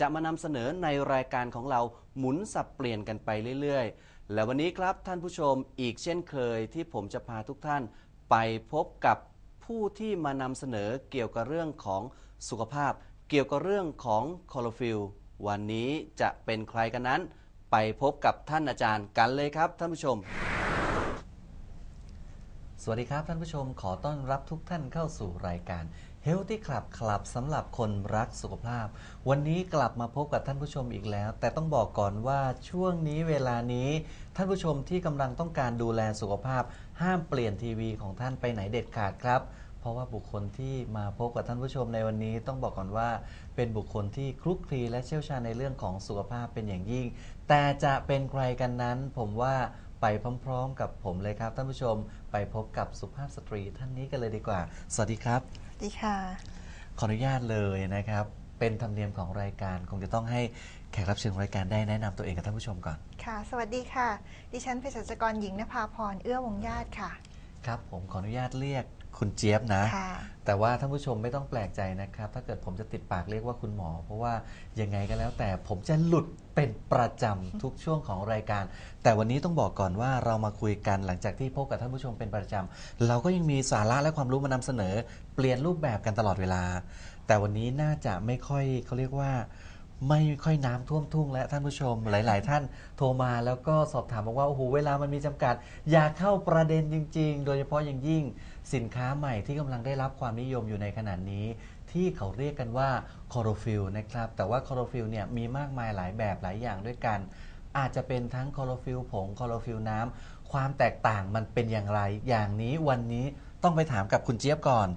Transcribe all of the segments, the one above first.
จะมานำเสนอในรายการของเราหมุนสับเปลี่ยนกันไปเรื่อยๆ และวันนี้ครับท่านผู้ชมอีกเช่นเคยที่ผมจะพาทุกท่านไปพบกับผู้ที่มานำเสนอเกี่ยวกับเรื่องของสุขภาพ เกี่ยวกับเรื่องของคลอโรฟิลวันนี้จะเป็นใครกันนั้น ไปพบกับท่านอาจารย์กันเลยครับท่านผู้ชม สวัสดีครับท่านผู้ชมขอต้อนรับทุกท่านเข้าสู่รายการ Healthy Club คลับสำหรับคนรักสุขภาพ วันนี้กลับมาพบกับท่านผู้ชมอีกแล้ว แต่ต้องบอกก่อนว่าช่วงนี้เวลานี้ท่านผู้ชมที่กำลังต้องการดูแลสุขภาพ ห้ามเปลี่ยนทีวีของท่านไปไหนเด็ดขาดครับ เพราะว่าบุคคลที่มาพบกับท่านผู้ชมในวันนี้ ต้องบอกก่อนว่าเป็นบุคคลที่คลุกคลีและเชี่ยวชาญในเรื่องของสุขภาพเป็นอย่างยิ่ง แต่จะเป็นใครกันนั้น ผมว่าไปพร้อม ๆ กับผมเลยครับท่านผู้ชม ไปพบกับสุภาพสตรีท่านนี้กันเลยดีกว่า สวัสดีครับ ดีค่ะ ขออนุญาตเลยนะครับ เป็นธรรมเนียมของรายการคงจะต้องให้แขกรับเชิญของรายการได้แนะนำตัวเองกับท่านผู้ชมก่อนค่ะ สวัสดีค่ะ ดิฉันเภสัชกรหญิงนภาพร เอื้อวงญาติค่ะ ครับ ผมขออนุญาตเรียก คุณเจี๊ยบนะค่ะแต่ว่าท่านผู้ชมไม่ต้องแปลกใจนะครับ ถ้าเกิดผมจะติดปากเรียกว่าคุณหมอ เพราะว่ายังไงก็แล้วแต่ผมจะหลุดเป็นประจำทุกช่วงของรายการ แต่วันนี้ต้องบอกก่อนว่าเรามาคุยกันหลังจากที่พบกับท่านผู้ชมเป็นประจำเราก็ยังมีสาระและความรู้มานำเสนอ เปลี่ยนรูปแบบกันตลอดเวลา แต่วันนี้น่าจะไม่ค่อยเขาเรียกว่าไม่ค่อยน้ำท่วมทุ่งและท่านผู้ชมหลาย ๆ ท่านโทรมาแล้วก็สอบถามบอกว่าโอ้โหเวลามันมีจำกัด อยากเข้าประเด็นจริง ๆ โดยเฉพาะอย่างยิ่ง สินค้าใหม่ที่กำลังได้รับความนิยมอยู่ในขณะนี้ ที่เขาเรียกกันว่าคอโรฟิลนะครับ แต่ว่าคอโรฟิลเนี่ยมีมากมายหลายแบบหลายอย่างด้วยกัน อาจจะเป็นทั้งคอโรฟิลผงคอโรฟิลน้ำความแตกต่างมันเป็นอย่างไร อย่างนี้วันนี้ต้องไปถามกับคุณเจี๊ยบก่อน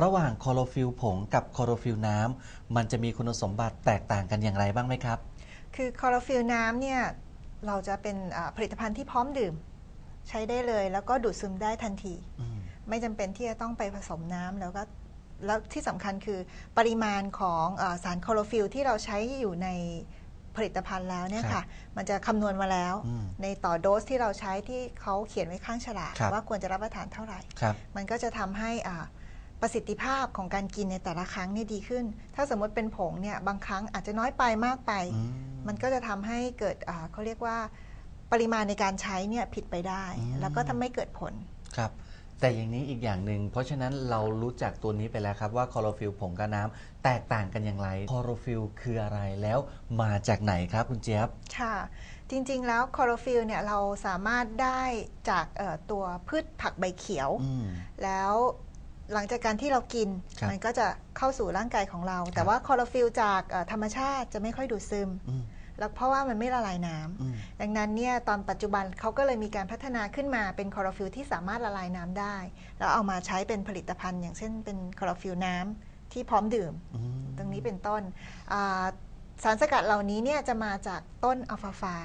ระหว่างคลอโรฟิลผงกับคลอโรฟิลน้ำมันจะมีคุณสมบัติแตกต่างกันอย่างไรบ้างไหมครับ คือคลอโรฟิลน้ำเนี่ยเราจะเป็นอ่าผลิตภัณฑ์ที่พร้อมดื่ม ใช้ได้เลยแล้วก็ดูดซึมได้ทันทีอืม ไม่จำเป็นที่จะต้องไปผสมน้ำแล้วก็แล้วที่สำคัญคือปริมาณของอาสารคลอโรฟิลที่เราใช้อยู่ในผลิตภัณฑ์แล้วเนี่ยครัค่ะบมันจะคำนวณมาแล้วอืมในต่อโดสที่เราใช้ที่เขาเขียนไว้ข้างฉลากครับว่าควรจะรับประทานเท่าไหร่ครับมันก็จะทำให้อ่าประสิทธิภาพของการกินในแต่ละครั้งเนี่ยดีขึ้น ถ้าสมมติเป็นผงเนี่ยบางครั้งอาจจะน้อยไปมากไปอืมมันก็จะทำให้เกิดอ่าเขาเรียกว่าปริมาณในการใช้เนี่ยผิดไปได้อืมแล้วก็ทำให้เกิดผล ครับ แต่อย่างนี้อีกอย่างหนึ่งเพราะฉะนั้นเรารู้จักตัวนี้ไปแล้วครับว่าคลอโรฟิลผงกับน้ำแตกต่างกันอย่างไรคลอโรฟิลคืออะไรแล้วมาจากไหนครับคุณเจี๊ยบ ค่ะ จริงๆแล้วคลอโรฟิลเนี่ยเราสามารถได้จากเอ่อตัวพืชผักใบเขียว อืม แล้วหลังจากการที่เรากิน ครับมันก็จะเข้าสู่ร่างกายของเรา แต่ว่าคลอโรฟิลจากเอ่อธรรมชาติจะไม่ค่อยดูดซึม อืม แล้วเพราะว่ามันไม่ละลายน้ำอืมดังนั้นเนี่ยตอนปัจจุบันเขาก็เลยมีการพัฒนาขึ้นมาเป็นคลอโรฟิลที่สามารถละลายน้ำได้ แล้วเอามาใช้เป็นผลิตภัณฑ์ อย่างเช่นเป็นคลอโรฟิลน้ำที่พร้อมดื่มอืมตรงนี้เป็นต้นอ่าสารสกัดเหล่านี้เนี่ยจะมาจากต้นอัลฟาฟา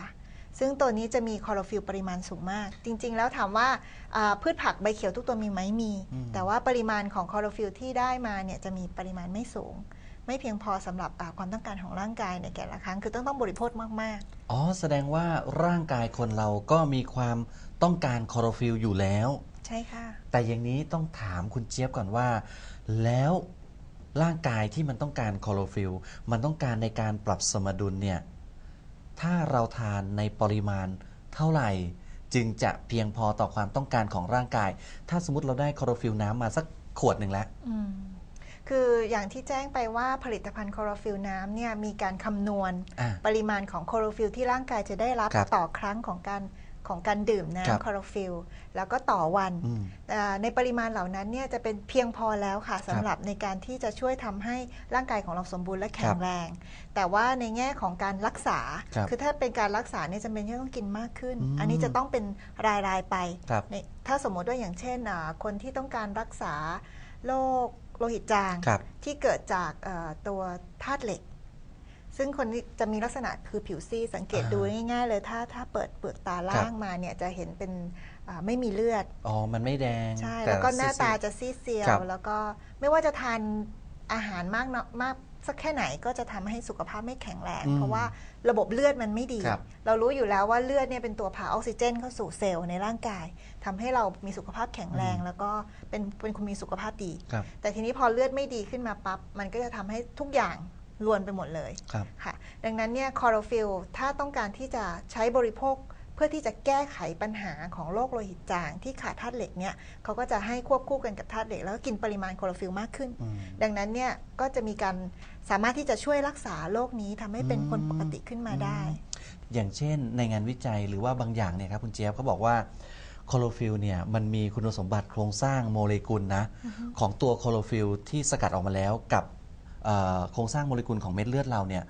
ซึ่งตัวนี้จะมีคลอโรฟิลปริมาณสูงมาก จริง ๆ แล้วถามว่าอ่าพืชผักใบเขียวทุกตัวมีไหมมีอืมแต่ว่าปริมาณของคลอโรฟิลที่ได้มาเนี่ยจะมีปริมาณไม่สูง ไม่เพียงพอสำหรับอ่าความต้องการของร่างกายในแต่ละครั้ง คือต้องต้องบริโภคมากอ๋อ แสดงว่าร่างกายคนเราก็มีความต้องการคลอโรฟิลอยู่แล้วๆใช่ค่ะ แต่อย่างนี้ต้องถามคุณเจี๊ยบก่อนว่า แล้วร่างกายที่มันต้องการคลอโรฟิลมันต้องการในการปรับสมดุลเนี่ย ถ้าเราทานในปริมาณเท่าไหร่ จึงจะเพียงพอต่อความต้องการของร่างกาย ถ้าสมมติเราได้คลอโรฟิลน้ำมาสักขวดหนึ่งแล้วอืม คืออย่างที่แจ้งไปว่าผลิตภัณฑ์คลอโรฟิลน้ำเนี่ยมีการคำนวณอ่าปริมาณของคลอโรฟิลที่ร่างกายจะได้รับครับต่อครั้งของการของการดื่มครับ น้ำคลอโรฟิลแล้วก็ต่อวันอืม อ่าในปริมาณเหล่านั้นเนี่ยจะเป็นเพียงพอแล้วค่ะสำหรับในการที่จะช่วยทำให้ร่างกายของเราสมบูรณ์และแข็งแรง แต่ว่าในแง่ของการรักษาครับอถ้าเป็นการรักษาเนี่ยจำเป็นที่ต้องกินมากขึ้น อืม อันนี้จะต้องเป็นรายรายๆไป ครับ ในถ้าสมมติว่าอย่างเช่นอ่าคนที่ต้องการรักษาโรค โลหิตจางครับที่เกิดจากเอ่อตัวธาตุเหล็ก ซึ่งคนนี้จะมีลักษณะคือผิวซีดสังเกตดูง่าย ๆ เลยถ้าถ้าเปิดเปลือกตาล่างมาเนี่ยจะเห็นเป็นอ่าไม่มีเลือด อ๋อ มันไม่แดง ใช่ต่แล้วก็หน้าตาซีดจะซีดเซียครัวบแล้วก็ไม่ว่าจะทานอาหารมากเนอะมาก สักแค่ไหนก็จะทำให้สุขภาพไม่แข็งแรงอืมเพราะว่าระบบเลือดมันไม่ดีครับเรารู้อยู่แล้วว่าเลือดเนี่ยเป็นตัวพาออกซิเจน เข้าสู่เซลล์ในร่างกายทำให้เรามีสุขภาพแข็งแรง แล้วก็เป็นเป็นคนมีสุขภาพดีครับแต่ทีนี้พอเลือดไม่ดีขึ้นมาปั๊บมันก็จะทำให้ทุกอย่างรวนไปหมดเลยครับค่ะ ดังนั้นเนี่ยคลอโรฟิลถ้าต้องการที่จะใช้บริโภคเพื่อที่จะแก้ไขปัญหาของโรคโลหิตจางที่ขาดธาตุเหล็กเนี่ยเขาก็จะให้ควบคู่กันกับธาตุเหล็ก แล้วก็กินปริมาณคลอโรฟิลมากขึ้นอืมดังนั้นเนี่ยก็จะมีการสามารถที่จะช่วยรักษาโรคนี้ทำให้เป็นคนอืมปกติขึ้นมาได้ อย่างเช่น ในงานวิจัยหรือว่าบางอย่างเนี่ยครับคุณเจี๊ยบเขาบอกว่าคลอโรฟิลเนี่ยมันมีคุณสมบัติโครงสร้างโมเลกุลนะของตัวคลอโรฟิลที่สกัดออกมาแล้วกับเอ่อโครงสร้างโมเลกุลของเม็ดเลือดเราเนี่ย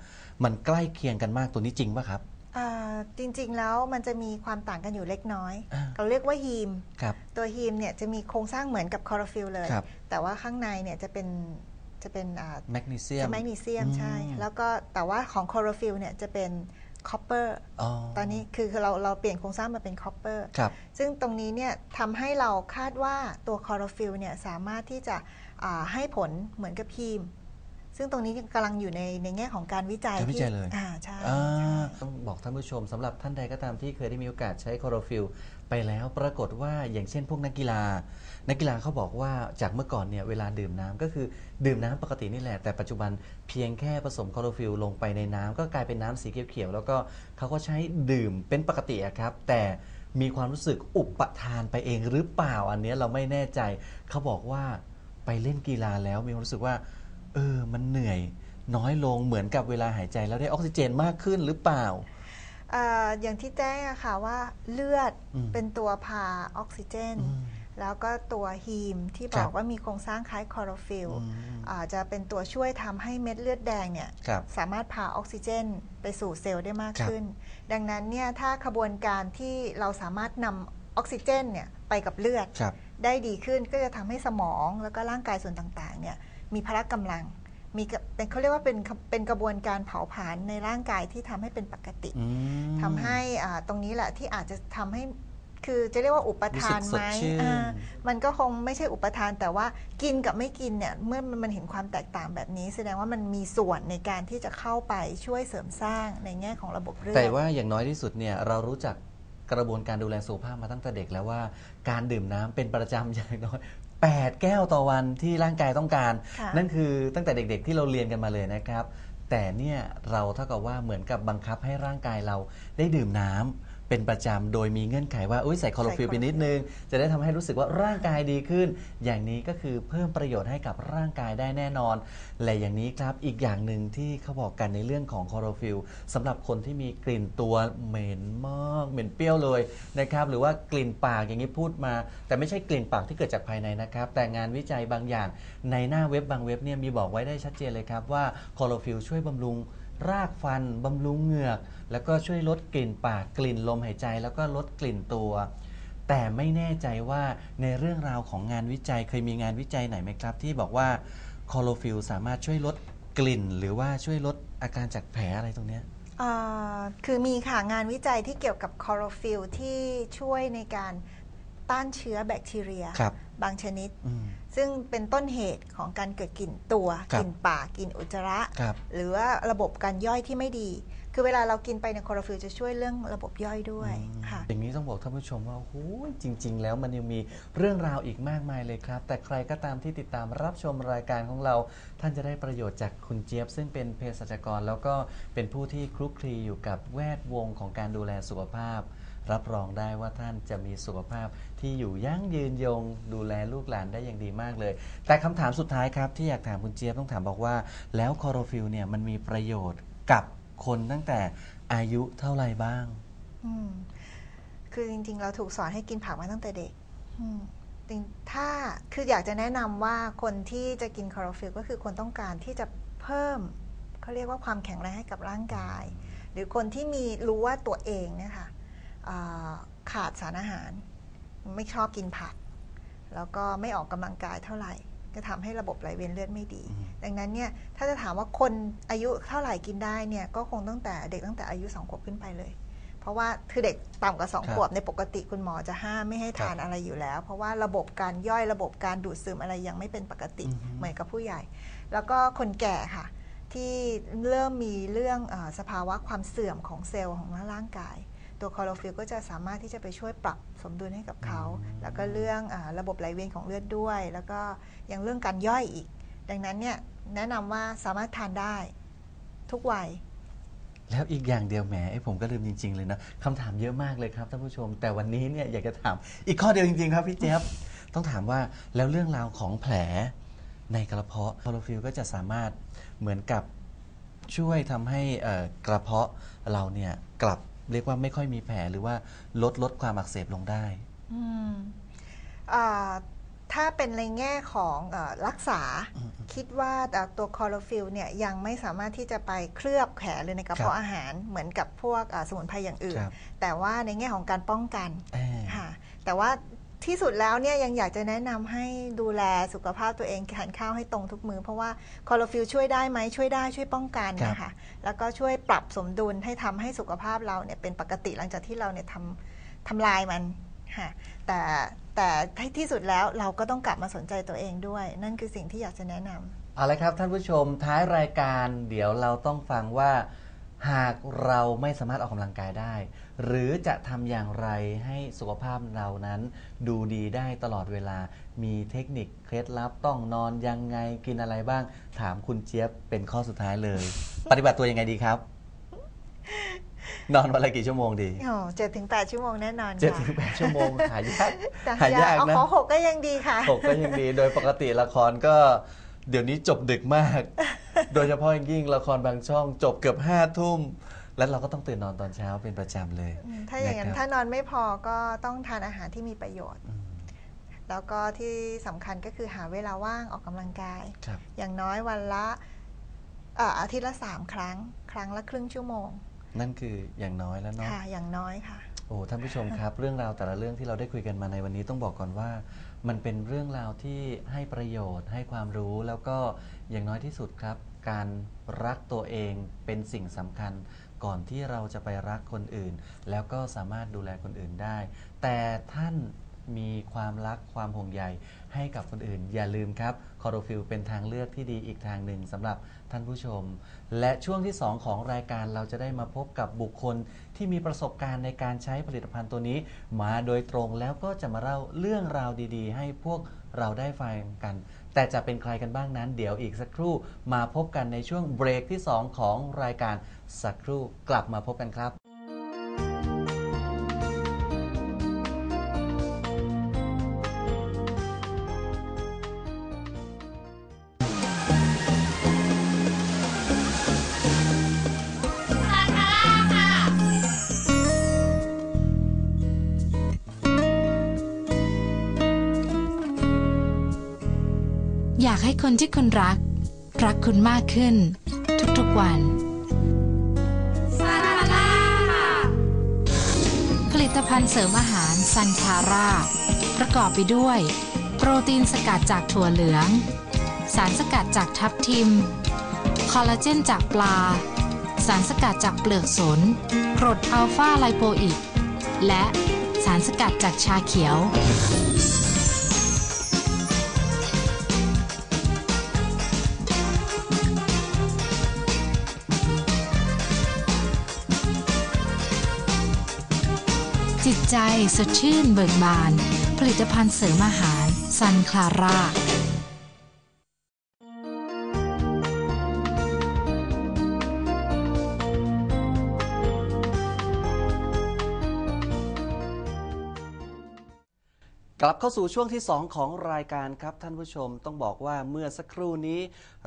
มันใกล้เคียงกันมากตัวนี้จริงป่ะครับ อ่าจริงๆแล้วมันจะมีความต่างกันอยู่เล็กน้อย อ่า เราเรียกว่าฮีม ครับ ตัวฮีมเนี่ยจะมีโครงสร้างเหมือนกับคลอโรฟิลเลย ครับ แต่ว่าข้างในเนี่ยจะเป็นจะเป็นอ่าแมกนีเซียม จะแมกนีเซียมอืมใช่แล้วก็แต่ว่าของคลอโรฟิลเนี่ยจะเป็นคอปเปอร์อ๋อตอนนี้คือคือเราเราเปลี่ยนโครงสร้างมาเป็นคอปเปอร์ ครับ ซึ่งตรงนี้เนี่ยทำให้เราคาดว่าตัวคลอโรฟิลเนี่ยสามารถที่จะอ่าให้ผลเหมือนกับพีม ซึ่งตรงนี้กำลังอยู่ในในแง่ของการวิจัยการวิจัยที่เลย อ่าใช่อ่าใช่ ต้องบอกท่านผู้ชมสำหรับท่านใดก็ตามที่เคยได้มีโอกาสใช้คลอโรฟิลไปแล้วปรากฏว่าอย่างเช่นพวกนักกีฬา นักกีฬาเขาบอกว่าจากเมื่อก่อนเนี่ยเวลาดื่มน้ำก็คือดื่มน้ำปกตินี่แหละ แต่ปัจจุบันเพียงแค่ผสมคลอโรฟิลลงไปในน้ำก็กลายเป็นน้ำสีเขียวๆแล้วก็เขาก็ใช้ดื่มเป็นปกติอะครับ แต่มีความรู้สึกอุปทานไปเองหรือเปล่าอันเนี้ยเราไม่แน่ใจเขาบอกว่าไปเล่นกีฬาแล้วมีความรู้สึกว่า เออ มันเหนื่อยน้อยลงเหมือนกับเวลาหายใจแล้วได้ออกซิเจนมากขึ้นหรือเปล่าอ่าอย่างที่แจ้งอะค่ะว่าเลือดอืมเป็นตัวพาออกซิเจน อืมแล้วก็ตัวฮีมที่บครัอบกว่ามีโครงสร้างคล้ายคลอโรฟิลอืมอ่าจะเป็นตัวช่วยทำให้เม็ดเลือดแดงเนี่ย ครับ สามารถพาออกซิเจนไปสู่เซลล์ได้มากครับ ขึ้น ดังนั้นเนี่ยถ้าขบวนการที่เราสามารถนำออกซิเจนเนี่ยไปกับเลือดครับ ได้ดีขึ้นก็จะทำให้สมองแล้วก็ร่างกายส่วนต่างๆเนี่ย มีพละกำลัง มีกะเป็นเขาเรียกว่าเป็นเป็นกระบวนการเผาผลาญในร่างกายที่ทำให้เป็นปกติอืมทำให้อ่าตรงนี้แหละที่อาจจะทำให้คือจะเรียกว่าอุปทานไหมรู้สึกสดชื่นอ่ามันก็คงไม่ใช่อุปทานแต่ว่ากินกับไม่กินเนี่ยเมื่อมันเห็นความแตกต่างแบบนี้ แสดงว่ามันมีส่วนในการที่จะเข้าไปช่วยเสริมสร้างในแง่ของระบบเลือดแต่ว่าอย่างน้อยที่สุดเนี่ยเรารู้จักกระบวนการดูแลสุขภาพมาตั้งแต่เด็กแล้วว่า การดื่มน้ำเป็นประจำอย่างน้อย 8 แก้วต่อวันที่ร่างกายต้องการค่ะนั่นคือตั้งแต่เด็กๆที่เราเรียนกันมาเลยนะครับ แต่เนี่ยเราเท่ากับว่าเหมือนกับบังคับให้ร่างกายเราได้ดื่มน้ำ เป็นประจำโดยมีเงื่อนไขว่าอุ้ยใส่คลอโรฟิลไปนิดนึง จะได้ทำให้รู้สึกว่าร่างกายดีขึ้น อย่างนี้ก็คือเพิ่มประโยชน์ให้กับร่างกายได้แน่นอน และอย่างนี้ครับอีกอย่างหนึ่งที่เขาบอกกันในเรื่องของคลอโรฟิลสำหรับคนที่มีกลิ่นตัวเหม็นมากเหม็นเปรี้ยวเลยนะครับหรือว่ากลิ่นปากอย่างนี้พูดมา แต่ไม่ใช่กลิ่นปากที่เกิดจากภายในนะครับ แต่งานวิจัยบางอย่างในหน้าเว็บบางเว็บเนี่ยมีบอกไว้ได้ชัดเจนเลยครับว่าคลอโรฟิลช่วยบำรุง รากฟันบำรุงเหงือก แล้วก็ช่วยลดกลิ่นปากกลิ่นลมหายใจ แล้วก็ลดกลิ่นตัว แต่ไม่แน่ใจว่าในเรื่องราวของงานวิจัยเคยมีงานวิจัยไหนไหมครับ ที่บอกว่าคอโรฟิลสามารถช่วยลดกลิ่น หรือว่าช่วยลดอาการจากแผลอะไรตรงเนี้ยคือมีค่ะงานวิจัยที่เกี่ยวกับคอโรฟิลที่ช่วยในการ ต้านเชื้อแบคทีเรียครับ บางชนิด อืม ซึ่งเป็นต้นเหตุของการเกิดกลิ่นตัว ครับกลิ่นปากกลิ่นอุจจาระ ครับ หรือว่าระบบการย่อยที่ไม่ดี คือเวลาเรากินไปในยคลอโรฟิลจะช่วยเรื่องระบบย่อยด้วยค่ะ อย่างนี้ต้องบอกท่านผู้ชมว่าโอ้ยจริง ๆ แล้วมันยังมีเรื่องราวอีกมากมายเลยครับ แต่ใครก็ตามที่ติดตามรับชมรายการของเรา ท่านจะได้ประโยชน์จากคุณเจี๊ยบ ซึ่งเป็นเภสัชกร แล้วก็เป็นผู้ที่คลุกคลีอยู่กับแวดวงของการดูแลสุขภาพ รับรองได้ว่าท่านจะมีสุขภาพที่อยู่ยั่งยืนยง ดูแลลูกหลานได้อย่างดีมากเลย แต่คำถามสุดท้ายครับ ที่อยากถามคุณเจี๊ยบต้องถามบอกว่า แล้วคอโรฟิลเนี่ยมันมีประโยชน์กับคนตั้งแต่อายุเท่าไหร่บ้าง อืมคือจริง ๆ เราถูกสอนให้กินผักมาตั้งแต่เด็กอืมจริงถ้าคืออยากจะแนะนำว่าคนที่จะกินคลอโรฟิลก็คือคนต้องการที่จะเพิ่มเขาเรียกว่าความแข็งแรงให้กับร่างกาย หรือคนที่มีรู้ว่าตัวเองนี่ยค่ะ ขาดสารอาหาร ไม่ชอบกินผัก แล้วก็ไม่ออกกำลังกายเท่าไหร่ ก็ทำให้ระบบไหลเวียนเลือดไม่ดีอืมดังนั้นเนี่ยถ้าจะถามว่าคนอายุเท่าไหร่กินได้เนี่ยก็คงตั้งแต่เด็กตั้งแต่อายุสองขวบขึ้นไปเลย เพราะว่าคือเด็กต่ำกว่าสองครับขวบในปกติคุณหมอจะห้ามไม่ให้ทานครับอะไรอยู่แล้ว เพราะว่าระบบการย่อยระบบการดูดซึมอะไรยังไม่เป็นปกติอือฮึเหมือนกับผู้ใหญ่ แล้วก็คนแก่ค่ะที่เริ่มมีเรื่องเออสภาวะความเสื่อมของเซลล์ของร่างกาย ตัวคลอโรฟิลก็จะสามารถที่จะไปช่วยปรับสมดุลให้กับเขา แล้วก็เรื่องอาระบบไหลเวียนของเลือดด้วย แล้วก็ยังเรื่องการย่อยอีก ดังนั้นเนี่ยแนะนำว่าสามารถทานได้ทุกวัย แล้วอีกอย่างเดียวแหมไอ้ผมก็ลืมจริง ๆ เลยนะคำถามเยอะมากเลยครับท่านผู้ชม แต่วันนี้เนี่ยอยากจะถามอีกข้อเดียวจริง ๆ ครับพี่เจี๊ยบต้องถามว่าแล้วเรื่องราวของแผลในกระเพาะคลอโรฟิลก็จะสามารถเหมือนกับช่วยทำให้เอ่อกระเพาะเราเนี่ยกลับ เรียกว่าไม่ค่อยมีแผลหรือว่าลดลดความอักเสบลงได้อืมอ่าถ้าเป็นในแง่ของเออรักษาอืมคิดว่าเอ่อตัวคลอโรฟิลเนี่ยยังไม่สามารถที่จะไปเคลือบแผลหรือในกระเพาะครับอาหารเหมือนกับพวกอ่าสมุนไพรอย่างอื่น ครับแต่ว่าในแง่ของการป้องกันเอ่อค่ะแต่ว่า ที่สุดแล้วเนี่ยยังอยากจะแนะนำให้ดูแลสุขภาพตัวเองทานข้าวให้ตรงทุกมือเพราะว่าคลอโรฟิลช่วยได้ไหมช่วยได้ช่วยป้องกันครับนะคะแล้วก็ช่วยปรับสมดุลให้ทำให้สุขภาพเราเนี่ยเป็นปกติหลังจากที่เราเนี่ยทำทำลายมันค่ะแต่แต่ที่สุดแล้วเราก็ต้องกลับมาสนใจตัวเองด้วย นั่นคือสิ่งที่อยากจะแนะนำเอาละครับท่านผู้ชมท้ายรายการเดี๋ยวเราต้องฟังว่า หากเราไม่สามารถออกกำลังกายได้ หรือจะทำอย่างไรให้สุขภาพเรานั้น ดูดีได้ตลอดเวลา มีเทคนิคเคล็ดลับต้องนอนยังไงกินอะไรบ้าง ถามคุณเจี๊ยบเป็นข้อสุดท้ายเลย ปฏิบัติตัวยังไงดีครับ นอนวันละกี่ชั่วโมงดีโอ้เจ็ดถึงแปดชั่วโมงแน่นอนเจ็ดค่ะถึงแปดชั่วโมงหายากแต่หายากเอานะขอหกก็ยังดีค่ะหกก็ยังดี โดยปกติละครก็ เดี๋ยวนี้จบดึกมาก โดยเฉพาะอย่างยิ่งละครบางช่องจบเกือบห้าทุ่ม แล้วเราก็ต้องตื่นนอนตอนเช้าเป็นประจำเลยอืมถ้าอย่างนั้นนะครับถ้านอนไม่พอก็ต้องทานอาหารที่มีประโยชน์อืมแล้วก็ที่สำคัญก็คือหาเวลาว่างออกกำลังกายครับอย่างน้อยวันละเอ่ออาทิตย์ละสามครั้ง ครั้งละครึ่งชั่วโมง นั่นคืออย่างน้อยแล้วเนาะค่ะอย่างน้อยค่ะโอ้ท่านผู้ชมครับ เรื่องราวแต่ละเรื่องที่เราได้คุยกันมาในวันนี้ต้องบอกก่อนว่า มันเป็นเรื่องราวที่ให้ประโยชน์ ให้ความรู้แล้วก็อย่างน้อยที่สุดครับ การรักตัวเองเป็นสิ่งสำคัญ ก่อนที่เราจะไปรักคนอื่น แล้วก็สามารถดูแลคนอื่นได้ แต่ท่านมีความรักความห่วงใยให้กับคนอื่น อย่าลืมครับคอโรฟิลเป็นทางเลือกที่ดีอีกทางหนึ่งสำหรับท่านผู้ชม และช่วงที่ 2 ของรายการเราจะได้มาพบกับบุคคลที่มีประสบการณ์ในการใช้ผลิตภัณฑ์ตัวนี้ มาโดยตรงแล้วก็จะมาเล่าเรื่องราวดี ๆ ให้พวกเราได้ฟังกัน แต่จะเป็นใครกันบ้างนั้น เดี๋ยวอีกสักครู่มาพบกันในช่วงเบรกที่ 2 ของรายการสักครู่กลับมาพบกันครับ คนที่คุณรัก รักคุณมากขึ้น ทุกๆวันผลิตภัณฑ์เสริมอาหารซันคาร่าประกอบไปด้วย โปรตีนสกัดจากถั่วเหลือง สารสกัดจากทับทิม คอลลาเจนจากปลา สารสกัดจากเปลือกสนกรดอัลฟาไลโปอิก และสารสกัดจากชาเขียว ใจ สดชื่นเบิกบาน ผลิตภัณฑ์เสริมอาหาร ซันคลาร่ากลับเข้าสู่ช่วงที่ 2 ของรายการครับท่านผู้ชมต้องบอกว่าเมื่อสักครู่นี้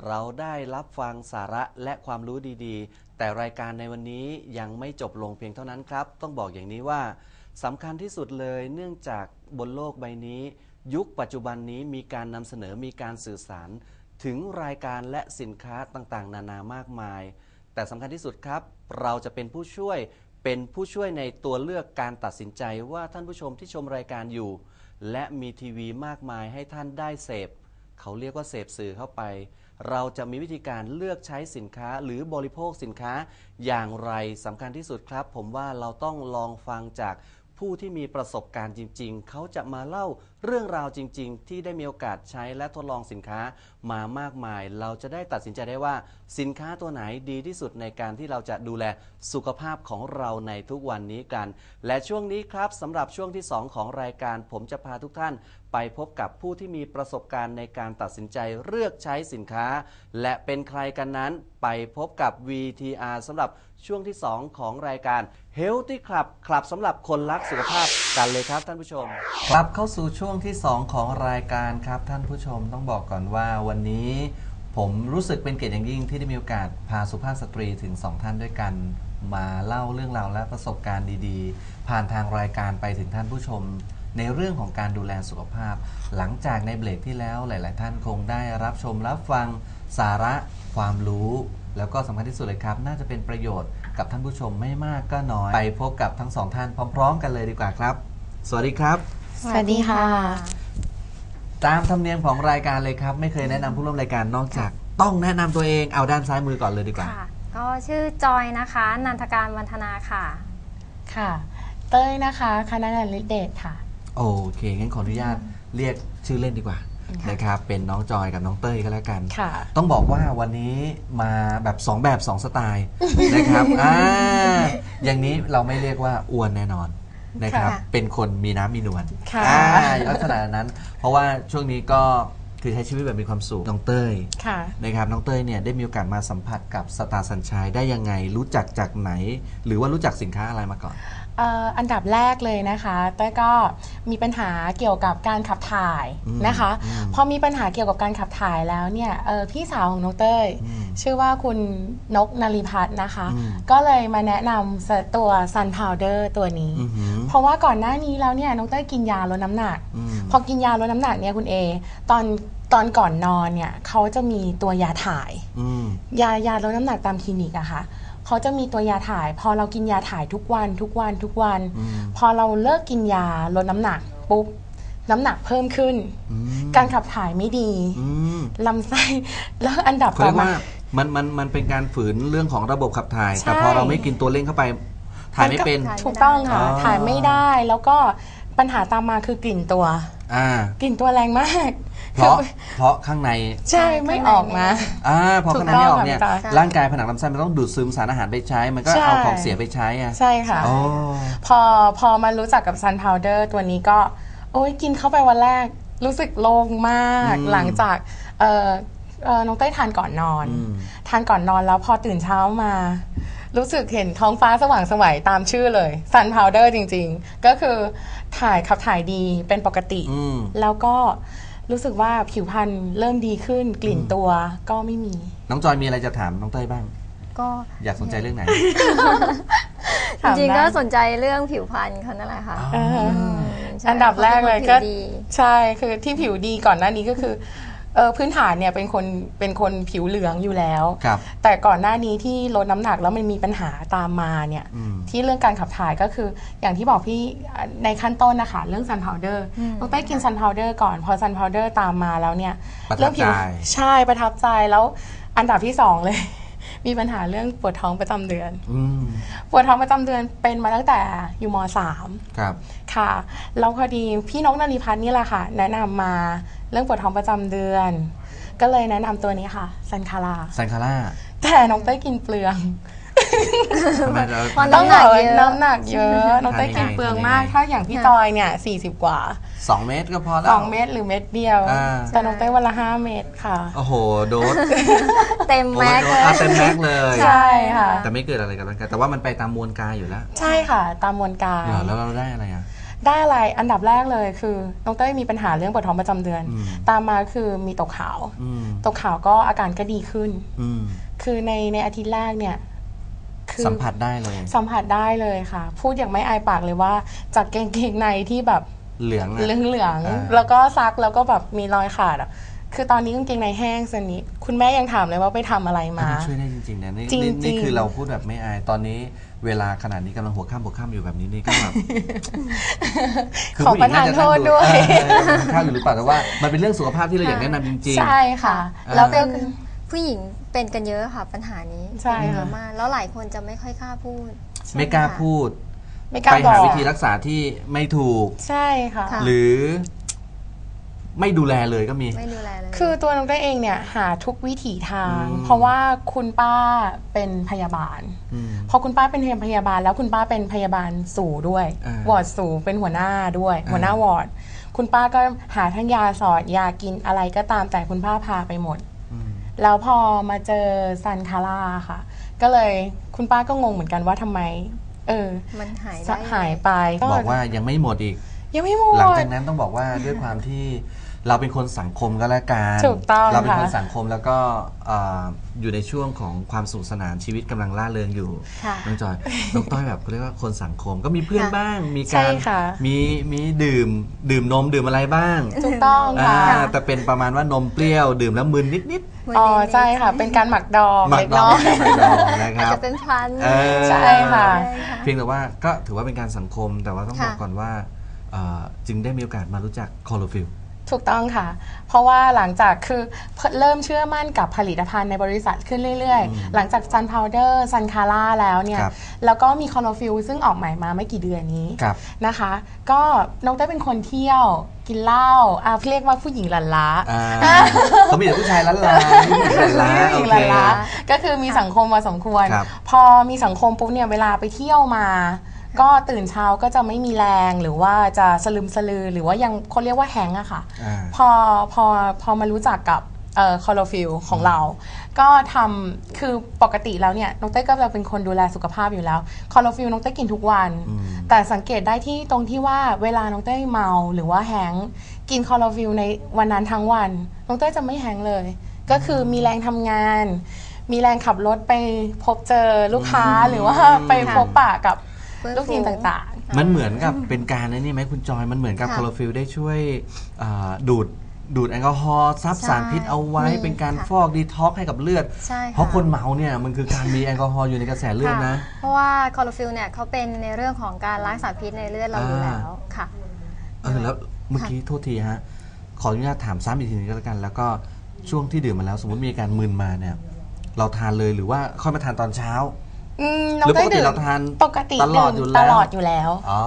เราได้รับฟังสาระและความรู้ดีๆ แต่รายการในวันนี้ยังไม่จบลงเพียงเท่านั้นครับ ต้องบอกอย่างนี้ว่า สำคัญที่สุดเลยเนื่องจากบนโลกใบนี้ ยุคปัจจุบันนี้มีการนำเสนอมีการสื่อสาร ถึงรายการและสินค้าต่างๆ นานามากมาย แต่สำคัญที่สุดครับ เราจะเป็นผู้ช่วยเป็นผู้ช่วยในตัวเลือกการตัดสินใจว่าท่านผู้ชมที่ชมรายการอยู่ และมีทีวีมากมายให้ท่านได้เสพ เขาเรียกว่าเสพสื่อเข้าไป เราจะมีวิธีการเลือกใช้สินค้าหรือบริโภคสินค้าอย่างไรสำคัญที่สุดครับ ผมว่าเราต้องลองฟังจาก ผู้ที่มีประสบการณ์จริง ๆ เขาจะมาเล่าเรื่องราวจริง ๆ ที่ได้มีโอกาสใช้และทดลองสินค้ามามากมาย เราจะได้ตัดสินใจได้ว่าสินค้าตัวไหนดีที่สุดในการที่เราจะดูแลสุขภาพของเราในทุกวันนี้กัน และช่วงนี้ครับสำหรับช่วงที่ 2 ของรายการ ผมจะพาทุกท่าน ไปพบกับผู้ที่มีประสบการณ์ในการตัดสินใจเลือกใช้สินค้า และเป็นใครกันนั้นไปพบกับ VTR สำหรับช่วงที่ 2 ของรายการ Healthy Club คลับสำหรับคนรักสุขภาพกันเลยครับท่านผู้ชมกลับเข้าสู่ช่วงที่ 2 ของรายการครับท่านผู้ชมต้องบอกก่อนว่าวันนี้ ผมรู้สึกเป็นเกียรติอย่างยิ่งที่ได้มีโอกาสพาสุภาพสตรีถึง 2 ท่านด้วยกัน มาเล่าเรื่องราวและประสบการณ์ดีๆ ผ่านทางรายการไปถึงท่านผู้ชม ในเรื่องของการดูแลสุขภาพ หลังจากในเบรกที่แล้วหลาย ๆ ท่านคงได้รับชมรับฟังสาระความรู้ แล้วก็สำคัญที่สุดเลยครับ น่าจะเป็นประโยชน์ กับท่านผู้ชมไม่มากก็น้อย ไปพบกับทั้งสองท่านพร้อม ๆ กันเลยดีกว่าครับ สวัสดีครับ สวัสดีค่ะ ตามธรรมเนียมของรายการเลยครับ ไม่เคยแนะนำผู้ร่วมรายการนอกจาก ต้องแนะนำตัวเองเอาด้านซ้ายมือก่อนเลยดีกว่า ค่ะ ก็ชื่อจอยนะคะ นันทการวันธนาค่ะ ค่ะ เต้ยนะคะคณะนันลิเดชค่ะ โอเคงั้นขออนุญาตเรียกชื่อเล่นดีกว่า นะครับเป็นน้องจอยกับน้องเต้ยก็แล้วกัน ค่ะ ต้องบอกว่าวันนี้มาแบบ 2 แบบ 2 สไตล์นะครับอ่าอย่างนี้เราไม่เรียกว่าอ้วนแน่นอนนะครับ ค่ะเป็นคนมีน้ำมีนวลค่ะ อ่าลักษณะนั้น เพราะว่าช่วงนี้ก็คือใช้ชีวิตแบบมีความสุขน้องเต้ย ค่ะ นะครับน้องเต้ยเนี่ยได้มีโอกาสมาสัมผัสกับสตาร์สัญชัยได้ยังไงรู้จักจากไหน หรือว่ารู้จักสินค้าอะไรมาก่อนเอ่ออันดับแรกเลยนะคะเต้ยก็มีปัญหาเกี่ยวกับการขับถ่ายอืมนะคะอืมพอมีปัญหาเกี่ยวกับการขับถ่ายแล้วเนี่ยเอ่อพี่สาวของน้องเต้ยอืมชื่อว่าคุณนกนาริพัฒน์นะคะอืมก็เลยมาแนะนำตัว Sun Powder ตัวนี้อือหือเพราะว่าก่อนหน้านี้แล้วเนี่ยน้องเต้ยกินยาลดน้ำหนักอืมพอกินยาลดน้ำหนักเนี่ยคุณเอตอนตอนก่อนนอนเนี่ยเขาจะมีตัวยาถ่ายอืมยายาลดน้ำหนักตามคลินิกอะค่ะ เขาจะมีตัวยาถ่าย พอเรากินยาถ่ายทุกวันทุกวันทุกวันอืมพอเราเลิกกินยาลดน้ำหนักปุ๊บน้ำหนักเพิ่มขึ้นอืมการขับถ่ายไม่ดีอืมลำไส้แล้วอันดับเขาต่เรีอยกมาว่ามันมันมันเป็นการฝืนเรื่องของระบบขับถ่ายใช่แต่พอเราไม่กินตัวเร่งเข้าไป ถ่ายไม่เป็นมันก็ถูกต้องค่ะอ๋อถ่ายไม่ได้ แล้วก็ปัญหาตามมาคือกลิ่นตัวอ่ากลิ่นตัวแรงมาก เพราะคือเพราะข้างในใช่ไม่ออกมา อ่าพอข้างในไม่ออกเนี่ย ถูกต้องค่ะ ร่างกายผนังลำไส้มันต้องดูดซึมสารอาหารไปใช้ มันก็ใช่ เอาของเสียไปใช้อะใช่ค่ะอ๋อพอพอมารู้จักกับ Sun Powder ตัวนี้ก็ โอ้ยกินเข้าไปวันแรก รู้สึกโล่งมาก อืมหลังจากเอ่อเอ่อน้องเต้ยทานก่อนนอน อืม ทานก่อนนอนแล้วพอตื่นเช้ามา รู้สึกเห็นท้องฟ้าสว่างไสวัยตามชื่อเลย Sun Powder จริงๆ ก็คือถ่ายขับถ่ายดีเป็นปกติ อืม แล้วก็ รู้สึกว่าผิวพรรณเริ่มดีขึ้นกลิ่นตัวก็ไม่มี น้องจอยมีอะไรจะถามน้องเต้ยบ้าง ก็อยากสนใจเรื่องไหนจริงๆถามได้ ก็สนใจเรื่องผิวพรรณเขานั่นแหละค่ะอ๋อเออ มใช่อันดับแรกเลยก็ ขาป็นคนผิวดี ใช่คือที่ผิวดีก่อนหน้านี้ก็คือ เออพื้นฐานเนี่ยเป็นคนเป็นคนผิวเหลืองอยู่แล้ว ครับ แต่ก่อนหน้านี้ที่ลดน้ำหนักแล้วมันมีปัญหาตามมาเนี่ยอืม ที่เรื่องการขับถ่ายก็คืออย่างที่บอกพี่ในขั้นต้นนะคะเรื่องซันพาวเดอร์อืมต้องไปกินซันพาวเดอร์ก่อนพอซันพาวเดอร์ตามมาแล้วเนี่ยประทับเรื่องผิวใจ ใช่ประทับใจแล้วอันดับที่สองเลย มีปัญหาเรื่องปวดท้องประจำเดือน อืมปวดท้องประจำเดือนเป็นมาตั้งแต่อยู่มสาม ครับ ค่ะ แล้วพอดีพี่นกนาริพัฒน์นี่แหละค่ะ แนะนำมา เรื่องปวดท้องประจำเดือน ก็เลยแนะนำตัวนี้ค่ะซันคาราซันคาร่าแต่น้องเต้ยกินเปลือง ทำไมเราวันต้น้องำหนักบอกว่าเยอะ น้ำหนักเยอะน้องเต้ยกินเปลืองมากทานยังไงถ้าอย่างพี่ค่ะจอยเนี่ย40 กว่า สองเมตรก็พอแล้ว 2 เม็ดหรือเม็ดเดียว อ่า แต่น้องเต้ยวันละ 5 เม็ดค่ะ โอ้โห โดสเต็มโอ้แม็กโดเลสย อะเต็มแม็กเลย ใช่ค่ะ แต่ไม่เกิดอะไรกับร่างกายแต่ว่ามันไปตามมวลกายอยู่แล้วใช่ค่ะ ตามมวลกาย เหรอแล้วเราได้อะไรอะ ได้อะไรอันดับแรกเลยคือน้องเต้ยมีปัญหาเรื่องปวดท้องประจำเดือน อืมตามมาคือมีตกขาว อืมตกขาวก็อาการก็ดีขึ้น อืมคือในในอาทิตย์แรกเนี่ยคือสัมผัสได้เลย สัมผัสได้เลยค่ะ พูดอย่างไม่อายปากเลยว่าจากเกงเกงในที่แบบ เหลืองเหลือะองเหลืองๆอ่า แล้วก็ซักแล้วก็แบบมีรอยขาดอะ คือตอนนี้กางเกงในแห้งสนิทคุณแม่ยังถามเลยว่าไปทำอะไรมาช่วยได้จริงๆนะนี่จริงนี่ๆนี่คือเราพูดแบบไม่อายตอนนี้ เวลาขนาดนี้กำลังหัวข้ามหัวข้ามอยู่แบบนี้นี่ก็แบบขอประทานโทษด้วยเออเออข้าวอยู่หรือเปล่าแต่ว่า มันเป็นเรื่องสุขภาพที่เราอยากแนะนำจริงใช่ค่ะอ่าแล้วเป็ก็นผู้หญิงเป็นกันเยอะค่ะปัญหานี้ใช่เป็นเยค่ะอะมากแล้วหลายคนจะไม่ค่อยกล้าพูดๆไม่กล้าพูดไม่กล้าไปบอหากวิธีรักษาที่ไม่ถูก ใช่ค่ะค่ะหรือ ไม่ดูแลเลยก็มี ไม่ดูแลเลย คือตัวน้องได้เองเนี่ยหาทุกวิถีทาง อืม เพราะว่าคุณป้าเป็นพยาบาล อืม พอคุณป้าเป็นพยาบาลแล้วคุณป้าเป็นพยาบาลสู่ด้วยอ่าวอร์ดสู่เป็นหัวหน้าด้วย อ่า หัวหน้าวอร์ดคุณป้าก็หาทั้งยาสอดยากินอะไรก็ตามแต่คุณป้าพาไปหมด อืม แล้วพอมาเจอซันคาร่าค่ะ ก็เลยคุณป้าก็งงเหมือนกันว่าทำไม เออมันหายจะได้ หายไปบอกว่ายังไม่หมดอีก ยังไม่หมหลังดจากนั้นต้องบอกว่าด้วยความที่ เราเป็นคนสังคมก็แล้วกันถูกต้องเราเป็นค่ะคนสังคมแล้วก็เอ่ออยู่ในช่วงของความสุขสนานชีวิตกำลังล่าเริงอยู่ค่ะน้องจอยน้องต้อยแบบเขาเรียกว่าคนสังคมก็มีเพื่อนค่ะบ้าง มีใช่การค่ะ มีมีดื่ม ดื่มนมดื่มอะไรบ้างถูกต้องอ่าค่ะแต่เป็นประมาณว่านมเปรี้ยวดื่มแล้วมึนนิดมือ๋อเล็กๆใช่ค่ะ เป็นการหมักดองๆหมักเล็กดอน้งอยหมักดองนะคอาจรับ จะเป็นพันเออ ใช่ค่ะ ใช่ค่ะ เพียงแต่ว่าก็ถือว่าเป็นการสังคมแต่ว่าต้องค่ะบอกก่อนว่าเอ่อจึงได้มีโอกาสมารู้จักคอโลฟิล ถูกต้องค่ะ เพราะว่าหลังจากคือเริ่มเชื่อมั่นกับผลิตภัณฑ์ในบริษัทขึ้นเรื่อยอืมๆหลังจากซันพาวเดอร์ซันคาร่าแล้วเนี่ย ครับแล้วก็มีคอโลฟิลซึ่งออกใหม่มาไม่กี่เดือนนี้ครับ นะคะ ก็น้องได้เป็นคนเที่ยวกินเหล้าอ่าเรียกว่าผู้หญิงหลันล้า อ่าเขามีแต่ผู้ชายล้านลาผู้หญิงล้านลาผู้หโอญิงเคหลันล้าก็คือมีสังคมมาสมควร ครับพอมีสังคมปุ๊บเนี่ยเวลาไปเที่ยวมา ก็ตื่นเช้าก็จะไม่มีแรงหรือว่าจะสลึมสลือหรือว่ายังเขาเรียกว่าแฮงก์อะค่ะ อ่า พอพอพอมารู้จักกับเอ่อคอโลฟิลของเรา ก็ทำคือปกติแล้วเนี่ยน้องเต้ก็จะเป็นคนดูแลสุขภาพอยู่แล้วคอโลฟิลน้องเต้กินทุกวันอืมแต่สังเกตได้ที่ตรงที่ว่าเวลาน้องเต้เมาหรือว่าแฮงก์กินคอโลฟิลในวันนั้นทั้งวัน น้องเต้จะไม่แฮงก์เลย ก็คือมีแรงทำงาน มีแรงขับรถไปพบเจอลูกค้าอืมหรือว่าไปพบปะกับเพื่อน ลูกทีมฝูงต่างมันเหมือนกับเป็นการนะนี่ไหมคุณจอย มันเหมือนกับค่ะคลอโรฟิลได้ช่วยอ่าดูดดูดแอลกอฮอล์ซับใช่สารพิษเอาไว้มีเป็นการค่ะฟอกดีท็อกให้กับเลือดใช่ค่ะเพราะคนเมาเนี่ยมันคือการมีแอลกอฮอล์อยู่ในกระแสเลือดนะค่เพราะว่าคลอโรฟิลเนี่ยเขาเป็นในเรื่องของการล้างสารพิษในเลือดเราอยู่อ่าแล้วค่ะเออแล้วเมื่อกี้โทษทีฮะขออนุญาตถามซ้ำอีกทีนึงก็แล้วกัน แล้วก็ช่วงที่ดื่มมาแล้ว สมมติมีอาการมึนมาเนี่ยเราทานเลยหรือว่าค่อยมาทานตอนเช้าๆ อืมน้องหรือปเต้กติดื่มเราทานปกติตลอดดื่มอยู่แล้วตลอดอยู่แล้วอ๋อ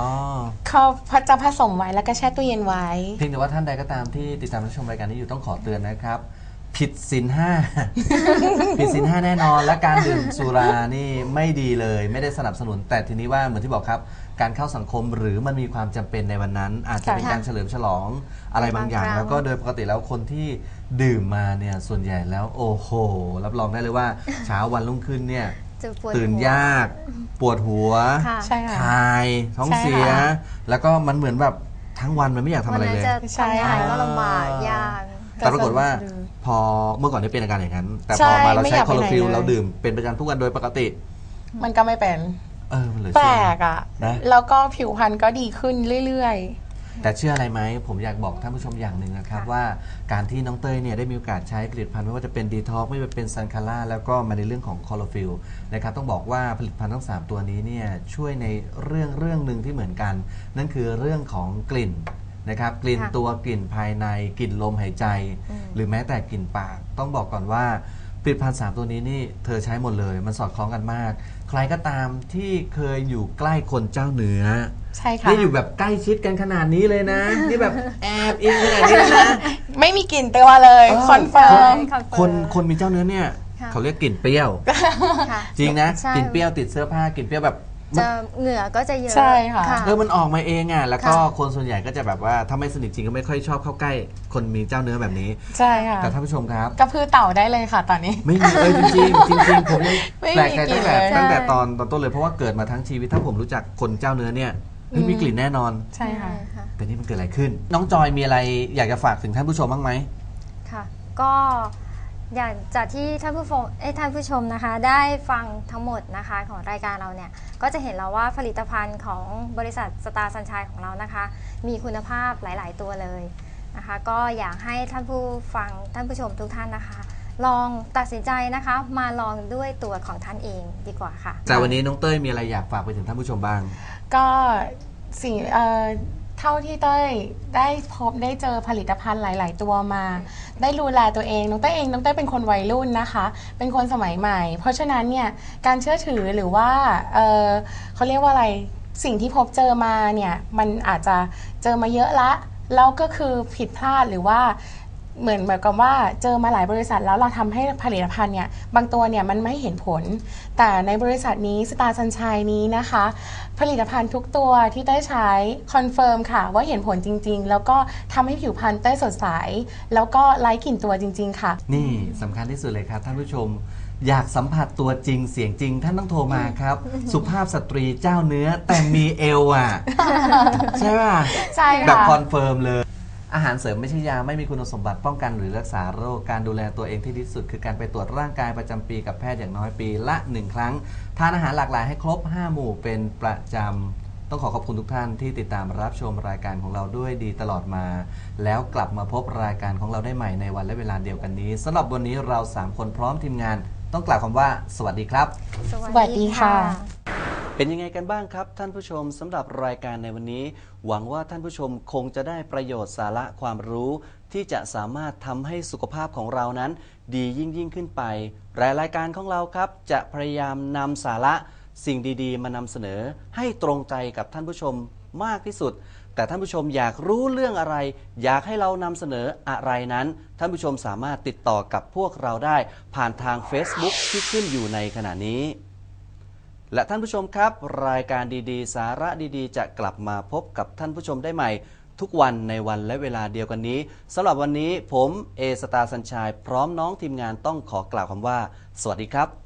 เขาจะผสมไว้แล้วก็แช่ตู้เย็นไว้ เพียงแต่ว่าท่านใดก็ตามที่ติดตามรับชมรายการนี้อยู่ต้องขอเตือนนะครับ ผิดศีลห้า ผิดศีลห้าแน่นอน และการดื่มสุรานี่ไม่ดีเลย ไม่ได้สนับสนุน แต่ทีนี้ว่าเหมือนที่บอกครับ การเข้าสังคมหรือมันมีความจำเป็นในวันนั้น อาจจะเป็นค่ะการเฉลิมฉลองอะไรบางอย่าง บางครั้ง แล้วก็โดยปกติแล้วคนที่ดื่มมาเนี่ยส่วนใหญ่แล้วโอ้โหรับรองได้เลยว่า เช้าวันรุ่งขึ้นเนี่ย จะปวดตื่นหัวยาก ปวดหัวค่ะ ใช่ค่ะถ่าย ท้องใช่เสียค่ะแล้วก็มันเหมือนแบบทั้งวันมันไม่อยากทำวัอะไรนั้นเลย จะใช่ทำงานค่ะก็ลำบากยาก แต่ปรากฏว่าก็สะดุดพอเมื่อก่อนนี่เป็นอาการอย่างนั้น แต่ใช่พอมาเราไม่ใช้อยากคลอโรฟิลไปไหนเลย เราดื่มเป็นประจำทุกวันโดยปกติ มันก็ไม่เป็น เออมันเหลือแปลเชื่อกอะนะ แล้วก็ผิวพรรณก็ดีขึ้นเรื่อย แต่เชื่ออะไรไหมผมอยากบอกท่านผู้ชมอย่างหนึ่งนะครับค่ะว่าการที่น้องเต้ยเนี่ยได้มีโอกาสใช้ผลิตภัณฑ์ไม่ว่าจะเป็นดีท็อกไม่ว่าจะเป็นซันคาร่าแล้วก็มาในเรื่องของคลอโรฟิลนะครับต้องบอกว่าผลิตภัณฑ์ทั้ง 3 ตัวนี้เนี่ยช่วยในเรื่องเรื่องหนึ่งที่เหมือนกัน นั่นคือเรื่องของกลิ่นนะครับกลิ่นค่ะตัวกลิ่นภายในกลิ่นลมหายใจอืมหรือแม้แต่กลิ่นปาก ต้องบอกก่อนว่า ผลิตภัณฑ์สามตัวนี้นี่เธอใช้หมดเลย มันสอดคล้องกันมาก ใครก็ตามที่เคยอยู่ใกล้คนเจ้าเนื้อๆใช่ค่ะ นี่อยู่แบบใกล้ชิดกันขนาดนี้เลยนะ นี่แบบแอบอินขนาดนี้เลยนะ ไม่มีกลิ่นตัวเลยเออคอนเฟิร์มใช่คนคนมีเจ้าเนื้อเนี่ยค่ะเขาเรียกกลิ่นเปรี้ยวค่ะจริงนะใช่กลิ่นเปรี้ยวติดเสื้อผ้ากลิ่นเปรี้ยวแบบมัน จะเหงื่อก็จะเยอะใช่ค่ะ เออมันออกมาเองอะแล้วก็ค่ะคนส่วนใหญ่ก็จะแบบว่าถ้าไม่สนิทจริงก็ไม่ค่อยชอบเข้าใกล้ คนมีเจ้าเนื้อแบบนี้ ใช่ค่ะแต่ท่านผู้ชมครับกระพือเต่าได้เลยค่ะตอนนี้ ไม่มีเลยจริงๆจริงๆผมยังไม่มีแปลกใจตั้งแต่กลิ่นเลยตั้งแต่ใช่ตอนตอนต้นเลยเพราะว่าเกิดมาทั้งชีวิตถ้าผมรู้จักคนเจ้าเนื้อเนี่ยเฮ้ยอืมมีกลิ่นแน่นอนใช่ค่ะค่ะแต่นี่มันเกิดอะไรขึ้น น้องจอยมีอะไรอยากจะฝากถึงท่านผู้ชมบ้างไหมค่ะ ก็ อย่างจากที่ท่านผู้ชมเอ้ยท่านผู้ชมนะคะ ได้ฟังทั้งหมดนะคะของรายการเราเนี่ย ก็จะเห็นแล้วว่าผลิตภัณฑ์ของบริษัทสตาร์สัญชัยของเรานะคะ มีคุณภาพหลาย ๆ ตัวเลยนะคะ ก็อยากให้ท่านผู้ฟังท่านผู้ชมทุกท่านนะคะ ลองตัดสินใจนะคะ มาลองด้วยตัวของท่านเองดีกว่าค่ะ แต่วันนี้น้องเต้ยมีอะไรอยากฝากไปถึงท่านผู้ชมบ้าง ก็สิ่งเอ่อเท่าที่เต้ยได้พบได้เจอผลิตภัณฑ์หลาย ๆ ตัวมา ได้ดูแลตัวเองน้องเต้ยเองน้องเต้ยเป็นคนวัยรุ่นนะคะ เป็นคนสมัยใหม่ เพราะฉะนั้นเนี่ยการเชื่อถือหรือว่าเออเขาเรียกว่าอะไรสิ่งที่พบเจอมาเนี่ยมันอาจจะเจอมาเยอะละแล้วก็คือผิดพลาดหรือว่า เหมือนแบบกับว่าเจอมาหลายบริษัทแล้วเราทำให้ผลิตภัณฑ์เนี่ยบางตัวเนี่ยมันไม่เห็นผล แต่ในบริษัทนี้สตาร์สัญชัยนี้นะคะ ผลิตภัณฑ์ทุกตัวที่ได้ใช้คอนเฟิร์มค่ะว่าเห็นผลจริง ๆ แล้วก็ทำให้ผิวพรรณได้สดใส แล้วก็ไร้กลิ่นตัวจริง ๆ ค่ะ นี่สำคัญที่สุดเลยครับท่านผู้ชมอยากสัมผัสตัวจริงเสียงจริง ท่านต้องโทรมาครับ สุภาพสตรีเจ้าเนื้อแต่มีเอวอะ ใช่ป่ะใช่แบบค่ะคอนเฟิร์มเลย อาหารเสริมไม่ใช่ยาไม่มีคุณสมบัติป้องกันหรือรักษาโรคการดูแลตัวเองที่ดีที่สุด คือการไปตรวจร่างกายประจำปีกับแพทย์อย่างน้อยปีละ 1 ครั้ง ทานอาหารหลากหลายให้ครบ 5 หมู่เป็นประจำต้องขอขอบคุณทุกท่านที่ติดตามรับชมรายการของเราด้วยดีตลอดมา แล้วกลับมาพบรายการของเราได้ใหม่ในวันและเวลาเดียวกันนี้สำหรับวันนี้เราสามคนพร้อมทีมงาน ต้องกล่าวคำว่า สวัสดีครับ สวัสดีค่ะ เป็นยังไงกันบ้างครับ ท่านผู้ชมสำหรับรายการในวันนี้ หวังว่าท่านผู้ชมคงจะได้ประโยชน์สาระความรู้ ที่จะสามารถทำให้สุขภาพของเรานั้น ดียิ่งยิ่งขึ้นไปรายรายการของเราครับ จะพยายามนำสาระสิ่งดีๆ มานำเสนอ ให้ตรงใจกับท่านผู้ชมมากที่สุด แต่ท่านผู้ชมอยากรู้เรื่องอะไร อยากให้เรานำเสนออะไรนั้น ท่านผู้ชมสามารถติดต่อกับพวกเราได้ ผ่านทาง Facebook ที่ขึ้นอยู่ในขณะนี้ และท่านผู้ชมครับ รายการดีๆ สาระดีๆ จะกลับมาพบกับท่านผู้ชมได้ใหม่ ทุกวันในวันและเวลาเดียวกันนี้สำหรับวันนี้ผมเอสตาสัญชัยพร้อมน้องทีมงานต้องขอกล่าวคำว่า สวัสดีครับ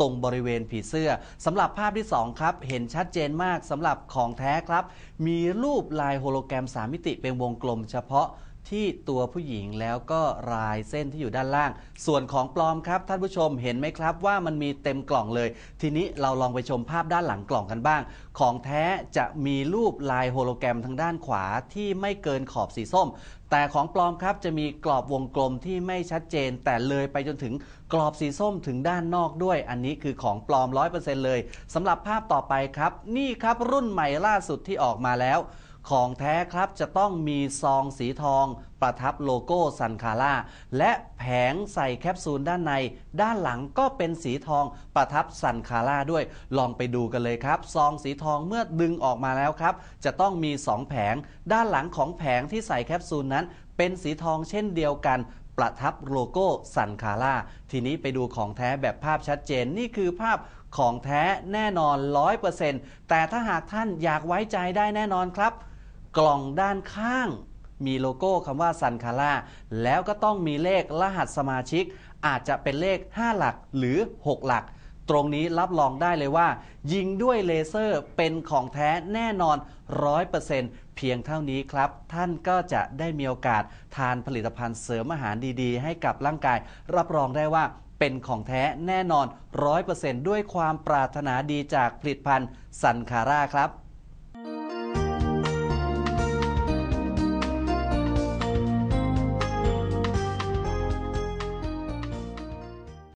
ตรงบริเวณผีเสื้อสำหรับภาพที่ 2 ครับ เห็นชัดเจนมากสำหรับของแท้ครับ มีรูปลายโฮโลแกรม 3 มิติเป็นวงกลมเฉพาะที่ตัวผู้หญิงแล้วก็ลายเส้นที่อยู่ด้านล่าง ส่วนของปลอมครับท่านผู้ชมเห็นไหมครับว่ามันมีเต็มกล่องเลย ทีนี้เราลองไปชมภาพด้านหลังกล่องกันบ้าง ของแท้จะมีรูปลายโฮโลแกรมทางด้านขวาที่ไม่เกินขอบสีส้ม แต่ของปลอมครับจะมีกรอบวงกลมที่ไม่ชัดเจน แต่เลยไปจนถึง กรอบสีส้มถึงด้านนอกด้วย อันนี้คือของปลอม 100%เลยสำหรับภาพต่อไปครับ นี่ครับรุ่นใหม่ล่าสุดที่ออกมาแล้ว ของแท้ครับจะต้องมีซองสีทอง ประทับโลโก้ซันคาร่าและแผงใส่แคปซูลด้านใน ด้านหลังก็เป็นสีทองประทับซันคาร่าด้วย ลองไปดูกันเลยครับ ซองสีทองเมื่อดึงออกมาแล้วครับ จะต้องมี 2 แผง ด้านหลังของแผงที่ใส่แคปซูลนั้นเป็นสีทองเช่นเดียวกันประทับโลโก้ซันคาร่าทีนี้ไปดูของแท้แบบภาพชัดเจนนี่คือภาพของแท้แน่นอน 100%แต่ถ้าหากท่านอยากไว้ใจได้แน่นอนครับ กล่องด้านข้าง มีโลโก้คำว่าซันคาร่าแล้วก็ต้องมีเลขรหัสสมาชิก อาจจะเป็นเลข 5 หลักหรือ 6 หลัก ตรงนี้รับรองได้เลยว่า ยิงด้วยเลเซอร์เป็นของแท้แน่นอน 100%เพียงเท่านี้ครับ ท่านก็จะได้มีโอกาสทานผลิตภัณฑ์เสริมอาหารดีๆ ให้กับร่างกาย รับรองได้ว่าเป็นของแท้แน่นอน 100%ด้วยความปรารถนาดีจากผลิตภัณฑ์ซันคาร่าครับ